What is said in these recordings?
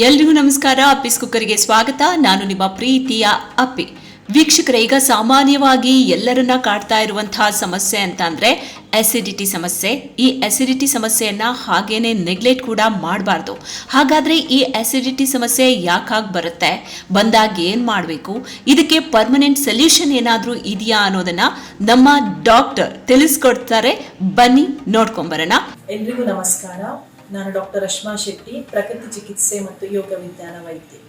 ಎಲ್ರಿಗೂ ನಮಸ್ಕಾರ. ಅಪ್ಪಿಸ್ ಕುಕ್ಕರ್ಗೆ ಸ್ವಾಗತ. ನಾನು ನಿಮ್ಮ ಪ್ರೀತಿಯ ಅಪ್ಪಿ. ವೀಕ್ಷಕರ, ಈಗ ಸಾಮಾನ್ಯವಾಗಿ ಎಲ್ಲರನ್ನ ಕಾಡ್ತಾ ಇರುವಂತಹ ಸಮಸ್ಯೆ ಅಂತ ಅಂದ್ರೆ ಅಸಿಡಿಟಿ ಸಮಸ್ಯೆ. ಈ ಅಸಿಡಿಟಿ ಸಮಸ್ಯೆಯನ್ನ ಹಾಗೇನೆ ನೆಗ್ಲೆಕ್ಟ್ ಕೂಡ ಮಾಡಬಾರ್ದು. ಹಾಗಾದ್ರೆ ಈ ಅಸಿಡಿಟಿ ಸಮಸ್ಯೆ ಯಾಕಾಗಿ ಬರುತ್ತೆ? ಬಂದಾಗ ಏನ್ ಮಾಡಬೇಕು? ಇದಕ್ಕೆ ಪರ್ಮನೆಂಟ್ ಸೊಲ್ಯೂಷನ್ ಏನಾದರೂ ಇದೆಯಾ ಅನ್ನೋದನ್ನ ನಮ್ಮ ಡಾಕ್ಟರ್ ತಿಳಿಸ್ಕೊಡ್ತಾರೆ. ಬನ್ನಿ ನೋಡ್ಕೊಂಬರೋಣ ಎಲ್ರಿಗೂ ನಮಸ್ಕಾರ. ನಾನು ಡಾಕ್ಟರ್ ರಶ್ಮಾ ಶೆಟ್ಟಿ, ಪ್ರಕೃತಿ ಚಿಕಿತ್ಸೆ ಮತ್ತು ಯೋಗ ವಿಜ್ಞಾನ ವೈದ್ಯೆ.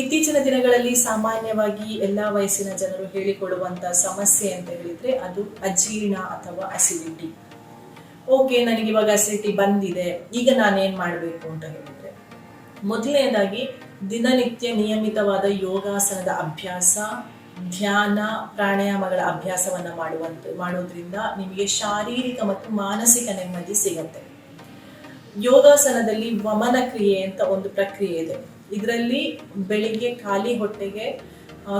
ಇತ್ತೀಚಿನ ದಿನಗಳಲ್ಲಿ ಸಾಮಾನ್ಯವಾಗಿ ಎಲ್ಲ ವಯಸ್ಸಿನ ಜನರು ಹೇಳಿಕೊಳ್ಳುವಂತಹ ಸಮಸ್ಯೆ ಅಂತ ಹೇಳಿದ್ರೆ ಅದು ಅಜೀರ್ಣ ಅಥವಾ ಅಸಿಡಿಟಿ ಓಕೆ ನನಗೆ ಇವಾಗ ಅಸಿಡಿಟಿ ಬಂದಿದೆ, ಈಗ ನಾನೇನ್ ಮಾಡಬೇಕು ಅಂತ ಹೇಳಿದ್ರೆ, ಮೊದಲನೇದಾಗಿ ದಿನನಿತ್ಯ ನಿಯಮಿತವಾದ ಯೋಗಾಸನದ ಅಭ್ಯಾಸ, ಧ್ಯಾನ, ಪ್ರಾಣಾಯಾಮಗಳ ಅಭ್ಯಾಸವನ್ನ ಮಾಡುವಂತ, ಮಾಡೋದ್ರಿಂದ ನಿಮಗೆ ಶಾರೀರಿಕ ಮತ್ತು ಮಾನಸಿಕ ನೆಮ್ಮದಿ ಸಿಗತ್ತೆ. ಯೋಗಾಸನದಲ್ಲಿ ವಮನ ಕ್ರಿಯೆ ಅಂತ ಒಂದು ಪ್ರಕ್ರಿಯೆ ಇದೆ. ಇದರಲ್ಲಿ ಬೆಳಿಗ್ಗೆ ಖಾಲಿ ಹೊಟ್ಟೆಗೆ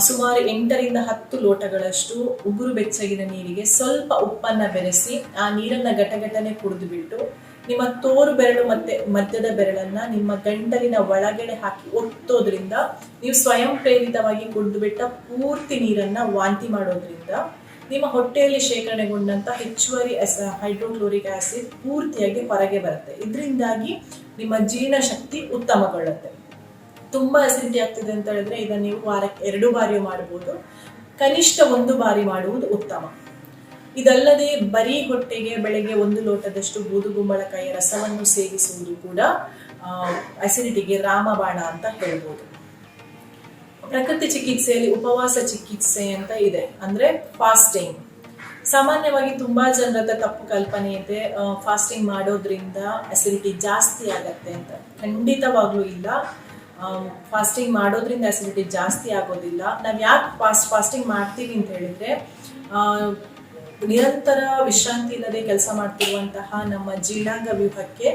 ಸುಮಾರು ಎಂಟರಿಂದ ಹತ್ತು ಲೋಟಗಳಷ್ಟು ಉಗುರು ಬೆಚ್ಚಗಿನ ನೀರಿಗೆ ಸ್ವಲ್ಪ ಉಪ್ಪನ್ನ ಬೆರೆಸಿ, ಆ ನೀರನ್ನ ಘಟಘಟನೆ ಕುಡಿದು ಬಿಟ್ಟು ನಿಮ್ಮ ತೋರು ಬೆರಳು ಮತ್ತೆ ಮಧ್ಯದ ಬೆರಳನ್ನ ನಿಮ್ಮ ಗಂಟಲಿನ ಒಳಗಡೆ ಹಾಕಿ ಒತ್ತೋದ್ರಿಂದ, ನೀವು ಸ್ವಯಂ ಪ್ರೇರಿತವಾಗಿ ಕುಡಿದು ಬಿಟ್ಟ ಪೂರ್ತಿ ನೀರನ್ನ ವಾಂತಿ ಮಾಡೋದ್ರಿಂದ ನಿಮ್ಮ ಹೊಟ್ಟೆಯಲ್ಲಿ ಶೇಖರಣೆಗೊಂಡಂತ ಹೆಚ್ಚುವರಿ ಹೈಡ್ರೋಕ್ಲೋರಿಕ್ ಆಸಿಡ್ ಪೂರ್ತಿಯಾಗಿ ಹೊರಗೆ ಬರುತ್ತೆ. ಇದರಿಂದಾಗಿ ನಿಮ್ಮ ಜೀರ್ಣಶಕ್ತಿ ಉತ್ತಮಗೊಳ್ಳುತ್ತೆ. ತುಂಬಾ ಅಸಿಡಿಟಿ ಆಗ್ತಿದೆ ಅಂತ ಹೇಳಿದ್ರೆ ಇದನ್ನ ನೀವು ವಾರಕ್ಕೆ ಎರಡು ಬಾರಿ ಮಾಡಬಹುದು ಕನಿಷ್ಠ ಒಂದು ಬಾರಿ ಮಾಡುವುದು ಉತ್ತಮ. ಇದಲ್ಲದೆ ಬರೀ ಹೊಟ್ಟೆಗೆ ಬೆಳಗ್ಗೆ ಒಂದು ಲೋಟದಷ್ಟು ಬೂದುಗುಂಬಳಕಾಯಿಯ ರಸವನ್ನು ಸೇವಿಸುವುದು ಕೂಡ ಅಸಿಡಿಟಿಗೆ ರಾಮಬಾಣ ಅಂತ ಹೇಳ್ಬೋದು. ಪ್ರಕೃತಿ ಚಿಕಿತ್ಸೆಯಲ್ಲಿ ಉಪವಾಸ ಚಿಕಿತ್ಸೆ ಅಂತ ಇದೆ. ಅಂದ್ರೆ ಫಾಸ್ಟಿಂಗ್ ಸಾಮಾನ್ಯವಾಗಿ ತುಂಬಾ ಜನರ ತಪ್ಪು ಕಲ್ಪನೆ ಇದೆ. ಫಾಸ್ಟಿಂಗ್ ಮಾಡೋದ್ರಿಂದ ಅಸಿಡಿಟಿ ಜಾಸ್ತಿ ಆಗತ್ತೆ ಅಂತ. ಖಂಡಿತವಾಗ್ಲೂ ಇಲ್ಲ. ಫಾಸ್ಟಿಂಗ್ ಮಾಡೋದ್ರಿಂದ ಅಸಿಡಿಟಿ ಜಾಸ್ತಿ ಆಗೋದಿಲ್ಲ. ನಾವ್ ಯಾಕೆ ಫಾಸ್ಟ್ ಫಾಸ್ಟಿಂಗ್ ಮಾಡ್ತೀವಿ ಅಂತ ಹೇಳಿದ್ರೆ ನಿರಂತರ ವಿಶ್ರಾಂತಿ ಇಲ್ಲದೆ ಕೆಲಸ ಮಾಡ್ತಿರುವಂತಹ ನಮ್ಮ ಜೀರ್ಣಾಂಗ ವ್ಯೂಹಕ್ಕೆ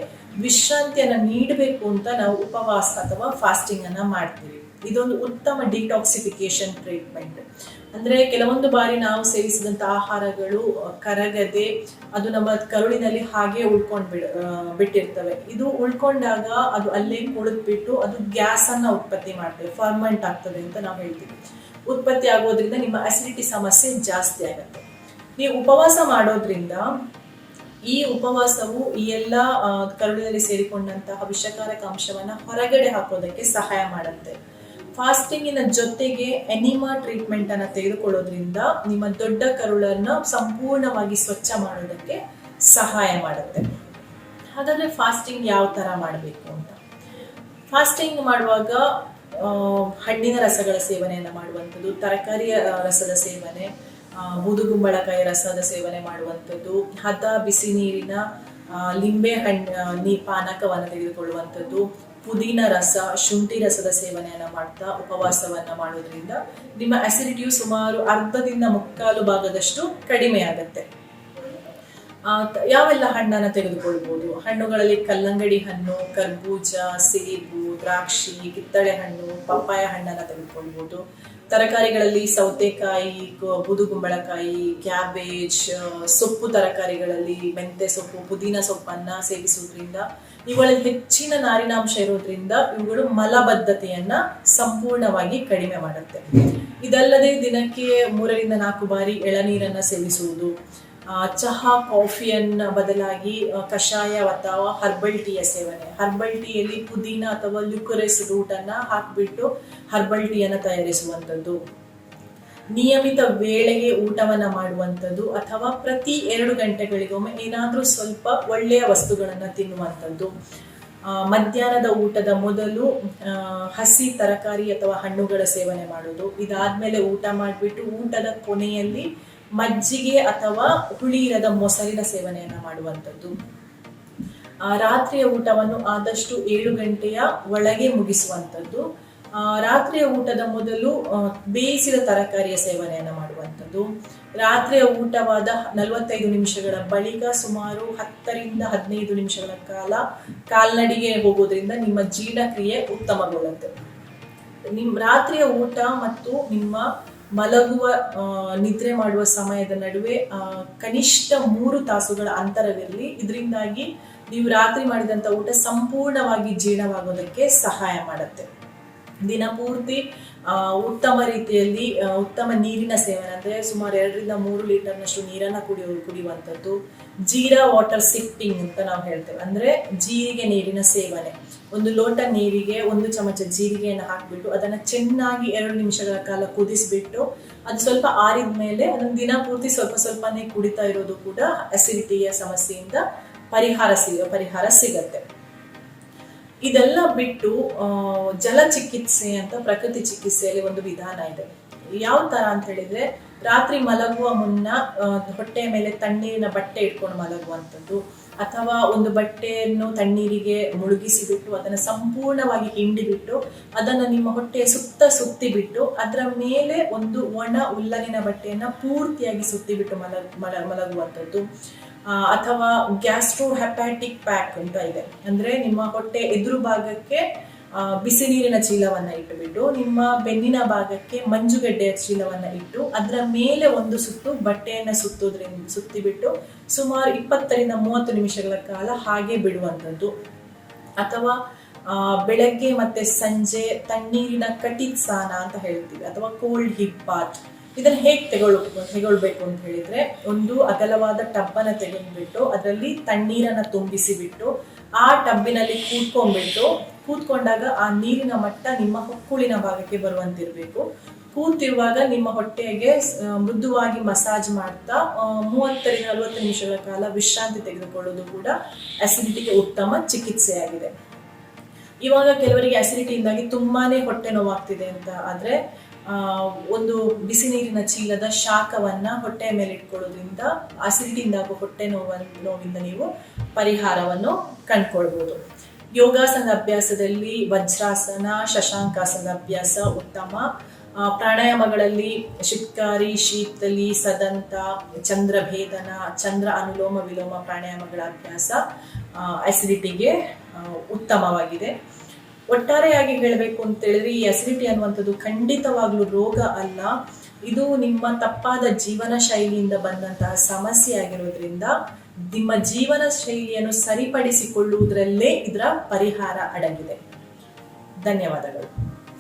ವಿಶ್ರಾಂತಿಯನ್ನ ನೀಡಬೇಕು ಅಂತ ನಾವು ಉಪವಾಸ ಅಥವಾ ಫಾಸ್ಟಿಂಗ್ ಅನ್ನ ಮಾಡ್ತೀವಿ. ಇದೊಂದು ಉತ್ತಮ ಡಿಟಾಕ್ಸಿಫಿಕೇಶನ್ ಟ್ರೀಟ್ಮೆಂಟ್ ಅಂದ್ರೆ ಕೆಲವೊಂದು ಬಾರಿ ನಾವು ಸೇವಿಸಿದಂತ ಆಹಾರಗಳು ಕರಗದೆ ಅದು ನಮ್ಮ ಕರುಳಿನಲ್ಲಿ ಹಾಗೆ ಉಳ್ಕೊಂಡ್ ಬಿಡ ಬಿಟ್ಟಿರ್ತವೆ. ಇದು ಉಳ್ಕೊಂಡಾಗ ಅದು ಅಲ್ಲೇ ಕುಳಿದ್ಬಿಟ್ಟು ಅದು ಗ್ಯಾಸ್ ಅನ್ನ ಉತ್ಪತ್ತಿ ಮಾಡ್ತದೆ, ಫರ್ಮೆಂಟ್ ಆಗ್ತದೆ ಅಂತ ನಾವು ಹೇಳ್ತೀವಿ. ಉತ್ಪತ್ತಿ ಆಗೋದ್ರಿಂದ ನಿಮ್ಮ ಅಸಿಡಿಟಿ ಸಮಸ್ಯೆ ಜಾಸ್ತಿ ಆಗುತ್ತೆ. ನೀವು ಉಪವಾಸ ಮಾಡೋದ್ರಿಂದ ಈ ಉಪವಾಸವು ಈ ಎಲ್ಲ ಕರುಳಿನಲ್ಲಿ ಸೇರಿಕೊಂಡಂತಹ ವಿಷಕಾರಕ ಅಂಶವನ್ನ ಹೊರಗಡೆ ಹಾಕೋದಕ್ಕೆ ಸಹಾಯ ಮಾಡುತ್ತೆ. ಫಾಸ್ಟಿಂಗಿನ ಜೊತೆಗೆ ಎನಿಮಾ ಟ್ರೀಟ್ಮೆಂಟ್ ಅನ್ನ ತೆಗೆದುಕೊಳ್ಳೋದ್ರಿಂದ ನಿಮ್ಮ ದೊಡ್ಡ ಕರುಳನ್ನ ಸಂಪೂರ್ಣವಾಗಿ ಸ್ವಚ್ಛ ಮಾಡೋದಕ್ಕೆ ಸಹಾಯ ಮಾಡುತ್ತೆ. ಹಾಗಾದ್ರೆ ಫಾಸ್ಟಿಂಗ್ ಯಾವ ತರ ಮಾಡಬೇಕು ಅಂತ. ಫಾಸ್ಟಿಂಗ್ ಮಾಡುವಾಗ ಹಣ್ಣಿನ ರಸಗಳ ಸೇವನೆಯನ್ನು ಮಾಡುವಂಥದ್ದು, ತರಕಾರಿಯ ರಸದ ಸೇವನೆ ಬೂದುಗುಂಬಳಕಾಯಿ ರಸದ ಸೇವನೆ ಮಾಡುವಂಥದ್ದು, ಹದ ಬಿಸಿ ನೀರಿನ ಲಿಂಬೆ ಹಣ್ಣು ಪಾನಕವನ್ನು ತೆಗೆದುಕೊಳ್ಳುವಂಥದ್ದು, ಪುದೀನ ರಸ, ಶುಂಠಿ ರಸದ ಸೇವನೆಯನ್ನ ಮಾಡ್ತಾ ಉಪವಾಸವನ್ನ ಮಾಡೋದ್ರಿಂದ ನಿಮ್ಮ ಅಸಿಡಿಟಿಯು ಸುಮಾರು ಅರ್ಧದಿಂದ ಮುಕ್ಕಾಲು ಭಾಗದಷ್ಟು ಕಡಿಮೆ ಆಗುತ್ತೆ ಯಾವೆಲ್ಲ ಹಣ್ಣನ್ನ ತೆಗೆದುಕೊಳ್ಬೋದು? ಹಣ್ಣುಗಳಲ್ಲಿ ಕಲ್ಲಂಗಡಿ ಹಣ್ಣು, ಕರ್ಬೂಜ, ಸೇಬು ದ್ರಾಕ್ಷಿ, ಕಿತ್ತಳೆ ಹಣ್ಣು, ಪಪ್ಪಾಯ ಹಣ್ಣನ್ನ ತೆಗೆದುಕೊಳ್ಬೋದು. ತರಕಾರಿಗಳಲ್ಲಿ ಸೌತೆಕಾಯಿ ಬುದುಗುಂಬಳಕಾಯಿ ಕ್ಯಾಬೇಜ್ ಸೊಪ್ಪು ತರಕಾರಿಗಳಲ್ಲಿ ಮೆಂತೆ ಸೊಪ್ಪು, ಪುದೀನ ಸೊಪ್ಪನ್ನ ಸೇವಿಸುವುದರಿಂದ, ಇವುಗಳಲ್ಲಿ ಹೆಚ್ಚಿನ ನಾರಿನಾಂಶ ಇರೋದ್ರಿಂದ ಇವುಗಳು ಮಲಬದ್ಧತೆಯನ್ನ ಸಂಪೂರ್ಣವಾಗಿ ಕಡಿಮೆ ಮಾಡುತ್ತೆ. ಇದಲ್ಲದೆ ದಿನಕ್ಕೆ ಮೂರರಿಂದ ನಾಲ್ಕು ಬಾರಿ ಎಳನೀರನ್ನ ಸೇವಿಸುವುದು ಚಹಾ, ಕಾಫಿಯನ್ನ ಬದಲಾಗಿ ಕಷಾಯ ಅಥವಾ ಹರ್ಬಲ್ ಟೀಯ ಸೇವನೆ. ಹರ್ಬಲ್ ಟೀಯಲ್ಲಿ ಪುದೀನ ಅಥವಾ ಲ್ಯುಕರೆಸ್ ರೂಟ್ ಅನ್ನ ಹಾಕ್ಬಿಟ್ಟು ಹರ್ಬಲ್ ಟೀಯನ್ನ ತಯಾರಿಸುವಂಥದ್ದು. ನಿಯಮಿತ ವೇಳೆಗೆ ಊಟವನ್ನ ಮಾಡುವಂಥದ್ದು ಅಥವಾ ಪ್ರತಿ ಎರಡು ಗಂಟೆಗಳಿಗೊಮ್ಮೆ ಏನಾದ್ರೂ ಸ್ವಲ್ಪ ಒಳ್ಳೆಯ ವಸ್ತುಗಳನ್ನ ತಿನ್ನುವಂಥದ್ದು. ಮಧ್ಯಾಹ್ನದ ಊಟದ ಮೊದಲು ಹಸಿ ತರಕಾರಿ ಅಥವಾ ಹಣ್ಣುಗಳ ಸೇವನೆ ಮಾಡೋದು ಇದಾದ್ಮೇಲೆ ಊಟ ಮಾಡಿಬಿಟ್ಟು ಊಟದ ಕೊನೆಯಲ್ಲಿ ಮಜ್ಜಿಗೆ ಅಥವಾ ಹುಳಿ ಇರದ ಮೊಸರಿನ ಸೇವನೆಯನ್ನ ಮಾಡುವಂಥದ್ದು. ಆ, ರಾತ್ರಿಯ ಊಟವನ್ನು ಆದಷ್ಟು ಏಳು ಗಂಟೆಯ ಒಳಗೆ ಮುಗಿಸುವಂಥದ್ದು. ಆ, ರಾತ್ರಿಯ ಊಟದ ಮೊದಲು ಬೇಯಿಸಿದ ತರಕಾರಿಯ ಸೇವನೆಯನ್ನ ಮಾಡುವಂಥದ್ದು. ರಾತ್ರಿಯ ಊಟವಾದ ನಲವತ್ತೈದು ನಿಮಿಷಗಳ ಬಳಿಕ ಸುಮಾರು ಹತ್ತರಿಂದ ಹದಿನೈದು ನಿಮಿಷಗಳ ಕಾಲ ಕಾಲ್ನಡಿಗೆ ಹೋಗೋದ್ರಿಂದ ನಿಮ್ಮ ಜೀರ್ಣಕ್ರಿಯೆ ಉತ್ತಮಗೊಳ್ಳುತ್ತೆ. ನಿಮ್ ರಾತ್ರಿಯ ಊಟ ಮತ್ತು ನಿಮ್ಮ ಮಲಗುವ ನಿದ್ರೆ ಮಾಡುವ ಸಮಯದ ನಡುವೆ ಕನಿಷ್ಠ ಮೂರು ತಾಸುಗಳ ಅಂತರವಿರಲಿ. ಇದರಿಂದಾಗಿ ನೀವು ರಾತ್ರಿ ಮಾಡಿದಂಥ ಊಟ ಸಂಪೂರ್ಣವಾಗಿ ಜೀರ್ಣವಾಗೋದಕ್ಕೆ ಸಹಾಯ ಮಾಡುತ್ತೆ. ದಿನಪೂರ್ತಿ ಉತ್ತಮ ರೀತಿಯಲ್ಲಿ ಉತ್ತಮ ನೀರಿನ ಸೇವನೆ ಅಂದ್ರೆ ಸುಮಾರು ಎರಡರಿಂದ ಮೂರು ಲೀಟರ್ನಷ್ಟು ನೀರನ್ನ ಕುಡಿಯೋ, ಕುಡಿಯುವಂಥದ್ದು. ಜೀರಾ ವಾಟರ್ ಸಿಪ್ಪಿಂಗ್ ಅಂತ ನಾವು ಹೇಳ್ತೇವೆ. ಅಂದ್ರೆ ಜೀರಿಗೆ ನೀರಿನ ಸೇವನೆ. ಒಂದು ಲೋಟ ನೀರಿಗೆ ಒಂದು ಚಮಚ ಜೀರಿಗೆಯನ್ನು ಹಾಕಿಬಿಟ್ಟು ಅದನ್ನ ಚೆನ್ನಾಗಿ ಎರಡು ನಿಮಿಷಗಳ ಕಾಲ ಕುದಿಸಿಬಿಟ್ಟು ಅದು ಸ್ವಲ್ಪ ಆರಿದ ಮೇಲೆ ಅದನ್ನು ದಿನಪೂರ್ತಿ ಸ್ವಲ್ಪ ಸ್ವಲ್ಪನೇ ಕುಡಿತಾ ಇರೋದು ಕೂಡ ಅಸಿಡಿಟಿಯ ಸಮಸ್ಯೆಯಿಂದ ಪರಿಹಾರ ಸಿಗ ಪರಿಹಾರ ಸಿಗತ್ತೆ. ಇದೆಲ್ಲ ಬಿಟ್ಟು ಜಲ ಚಿಕಿತ್ಸೆ ಅಂತ ಪ್ರಕೃತಿ ಚಿಕಿತ್ಸೆಯಲ್ಲಿ ಒಂದು ವಿಧಾನ ಇದೆ. ಯಾವ ತರ ಅಂತ ಹೇಳಿದ್ರೆ ರಾತ್ರಿ ಮಲಗುವ ಮುನ್ನ ಹೊಟ್ಟೆಯ ಮೇಲೆ ತಣ್ಣೀರಿನ ಬಟ್ಟೆ ಇಟ್ಕೊಂಡು ಮಲಗುವಂಥದ್ದು, ಅಥವಾ ಒಂದು ಬಟ್ಟೆಯನ್ನು ತಣ್ಣೀರಿಗೆ ಮುಳುಗಿಸಿ ಬಿಟ್ಟು ಅದನ್ನು ಸಂಪೂರ್ಣವಾಗಿ ಹಿಂಡಿಬಿಟ್ಟು, ಅದನ್ನು ನಿಮ್ಮ ಹೊಟ್ಟೆಯ ಸುತ್ತ ಸುತ್ತಿಬಿಟ್ಟು, ಅದರ ಮೇಲೆ ಒಂದು ಒಣ ಉಲ್ಲನಿನ ಬಟ್ಟೆಯನ್ನು ಪೂರ್ತಿಯಾಗಿ ಸುತ್ತಿಬಿಟ್ಟು ಮಲ ಮಲ, ಮಲಗುವಂಥದ್ದು. ಅಥವಾ ಗ್ಯಾಸ್ಟ್ರೋ ಹೆಪ್ಯಾಟಿಕ್ ಪ್ಯಾಕ್ ಅಂತ ಇದೆ. ಅಂದರೆ ನಿಮ್ಮ ಹೊಟ್ಟೆ ಎದುರು ಭಾಗಕ್ಕೆ ಬಿಸಿ ನೀರಿನ ಚೀಲವನ್ನ ಇಟ್ಟುಬಿಟ್ಟು, ನಿಮ್ಮ ಬೆನ್ನಿನ ಭಾಗಕ್ಕೆ ಮಂಜುಗಡ್ಡೆಯ ಚೀಲವನ್ನ ಇಟ್ಟು, ಅದರ ಮೇಲೆ ಒಂದು ಸುತ್ತು ಬಟ್ಟೆಯನ್ನ ಸುತ್ತೋದ್ರಿಂದ, ಸುತ್ತಿಬಿಟ್ಟು ಸುಮಾರು ಇಪ್ಪತ್ತರಿಂದ ಮೂವತ್ತು ನಿಮಿಷಗಳ ಕಾಲ ಹಾಗೆ ಬಿಡುವಂಥದ್ದು. ಅಥವಾ ಬೆಳಗ್ಗೆ ಮತ್ತೆ ಸಂಜೆ ತಣ್ಣೀರಿನ ಕಟಿತ್ ಸ್ನಾನ ಅಂತ ಹೇಳ್ತೀವಿ, ಅಥವಾ ಕೋಲ್ಡ್ ಹಿಪ್ ಬಾತ್ ಇದನ್ನ ಹೇಗೆ ತೆಗೊಳ್, ತಗೊಳ್ಬೇಕು ಅಂತ ಹೇಳಿದ್ರೆ, ಒಂದು ಅಗಲವಾದ ಟಬ್ಬನ್ನು ತೆಗೆದ್ಬಿಟ್ಟು, ಅದರಲ್ಲಿ ತಣ್ಣೀರನ್ನ ತುಂಬಿಸಿ ಬಿಟ್ಟು ಆ ಟಬ್ಬಿನಲ್ಲಿ ಕೂತ್ಕೊಂಡ್ಬಿಟ್ಟು, ಕೂತ್ಕೊಂಡಾಗ ಆ ನೀರಿನ ಮಟ್ಟ ನಿಮ್ಮ ಹೊಕ್ಕುಳಿನ ಭಾಗಕ್ಕೆ ಬರುವಂತಿರ್ಬೇಕು. ಕೂತಿರುವಾಗ ನಿಮ್ಮ ಹೊಟ್ಟೆಗೆ ಮೃದುವಾಗಿ ಮಸಾಜ್ ಮಾಡ್ತಾ ಮೂವತ್ತರಿಂದ ನಲವತ್ತು ನಿಮಿಷಗಳ ಕಾಲ ವಿಶ್ರಾಂತಿ ತೆಗೆದುಕೊಳ್ಳೋದು ಕೂಡ ಅಸಿಡಿಟಿಗೆ ಉತ್ತಮ ಚಿಕಿತ್ಸೆಯಾಗಿದೆ. ಇವಾಗ ಕೆಲವರಿಗೆ ಅಸಿಡಿಟಿಯಿಂದಾಗಿ ತುಂಬಾನೇ ಹೊಟ್ಟೆ ನೋವಾಗ್ತಿದೆ ಅಂತ ಆದ್ರೆ ಒಂದು ಬಿಸಿ ನೀರಿನ ಚೀಲದ ಶಾಖವನ್ನು ಹೊಟ್ಟೆಯ ಮೇಲೆ ಇಟ್ಕೊಳ್ಳೋದ್ರಿಂದ ಅಸಿಡಿಟಿಯಿಂದಾಗುವ ಹೊಟ್ಟೆ ನೋವ ನೋವಿಂದ ನೀವು ಪರಿಹಾರವನ್ನು ಕಂಡ್ಕೊಳ್ಬಹುದು ಯೋಗಾಸನದ ಅಭ್ಯಾಸದಲ್ಲಿ ವಜ್ರಾಸನ, ಶಶಾಂಕಾಸನ ಅಭ್ಯಾಸ ಉತ್ತಮ. ಪ್ರಾಣಾಯಾಮಗಳಲ್ಲಿ ಶಿಟ್ಕಾರಿ ಶೀತಲಿ, ಸದಂತ, ಚಂದ್ರಭೇದನ, ಚಂದ್ರ ಅನುಲೋಮ ವಿಲೋಮ ಪ್ರಾಣಾಯಾಮಗಳ ಅಭ್ಯಾಸ ಅಸಿಡಿಟಿಗೆ ಉತ್ತಮವಾಗಿದೆ. ಒಟ್ಟಾರೆಯಾಗಿ ಹೇಳಬೇಕು ಅಂತ ಹೇಳಿದ್ರೆ ಈ ಅಸಿಡಿಟಿ ಅನ್ನುವಂಥದ್ದು ಖಂಡಿತವಾಗ್ಲೂ ರೋಗ ಅಲ್ಲ. ಇದು ನಿಮ್ಮ ತಪ್ಪಾದ ಜೀವನ ಶೈಲಿಯಿಂದ ಬಂದಂತಹ ಸಮಸ್ಯೆ ಆಗಿರೋದ್ರಿಂದ ನಿಮ್ಮ ಜೀವನ ಶೈಲಿಯನ್ನು ಸರಿಪಡಿಸಿಕೊಳ್ಳುವುದರಲ್ಲೇ ಇದರ ಪರಿಹಾರ ಅಡಗಿದೆ. ಧನ್ಯವಾದಗಳು.